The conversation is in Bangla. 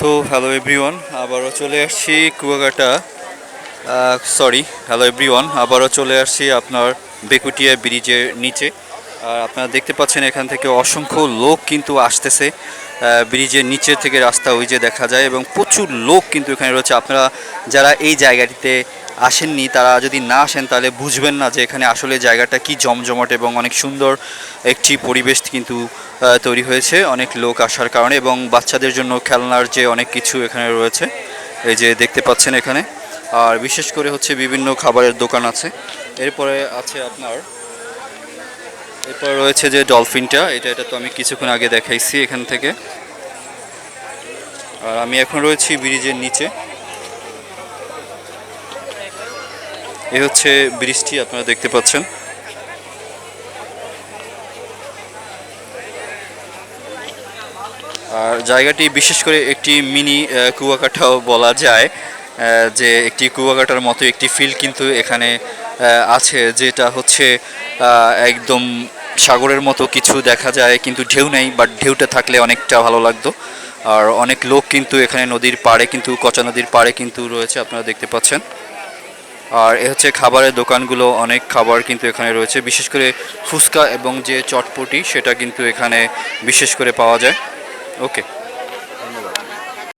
তো হ্যালো এভরিওয়ান আবারও চলে আসছি কুয়াকাটা সরি হ্যালো এভরিওয়ান আবারও চলে আসছি আপনার বেকুটিয়া ব্রিজের নিচে। আর আপনারা দেখতে পাচ্ছেন এখান থেকে অসংখ্য লোক কিন্তু আসতেছে ব্রিজের নিচে থেকে রাস্তা ওই যে দেখা যায় এবং প্রচুর লোক কিন্তু এখানে রয়েছে। আপনারা যারা এই জায়গাটিতে আসেননি, তারা যদি না আসেন তাহলে বুঝবেন না যে এখানে আসলে জায়গাটা কি জমজমাট এবং অনেক সুন্দর একটি পরিবেশ কিন্তু তৈরি হয়েছে, অনেক লোক আসার কারণে এবং বাচ্চাদের জন্য খেলনার যে অনেক কিছু এখানে রয়েছে, এই যে দেখতে পাচ্ছেন এখানে। আর বিশেষ করে হচ্ছে বিভিন্ন খাবারের দোকান আছে। এরপরে আছে আপনার, এরপর রয়েছে যে ডলফিনটা, এটা এটা তো আমি কিছুক্ষণ আগে দেখাইছি এখান থেকে। আর আমি এখন রয়েছি ব্রিজের নিচে। এ হচ্ছে ব্রিজটি, আপনারা দেখতে পাচ্ছেন। আর জায়গাটি বিশেষ করে একটি মিনি কুয়াকাটাও বলা যায় যে একটি কুয়াকাটার মতো একটি ফিল কিন্তু এখানে আছে, যেটা হচ্ছে একদম সাগরের মতো কিছু দেখা যায়, কিন্তু ঢেউ নেই বাট ঢেউটা থাকলে অনেকটা ভালো লাগতো। আর অনেক লোক কিন্তু এখানে নদীর পাড়ে, কিন্তু কচা নদীর পাড়ে কিন্তু রয়েছে, আপনারা দেখতে পাচ্ছেন। আর এ হচ্ছে খাবারের দোকানগুলো, অনেক খাবার কিন্তু এখানে রয়েছে। বিশেষ করে ফুচকা এবং যে চটপটি, সেটা কিন্তু এখানে বিশেষ করে পাওয়া যায়। ওকে।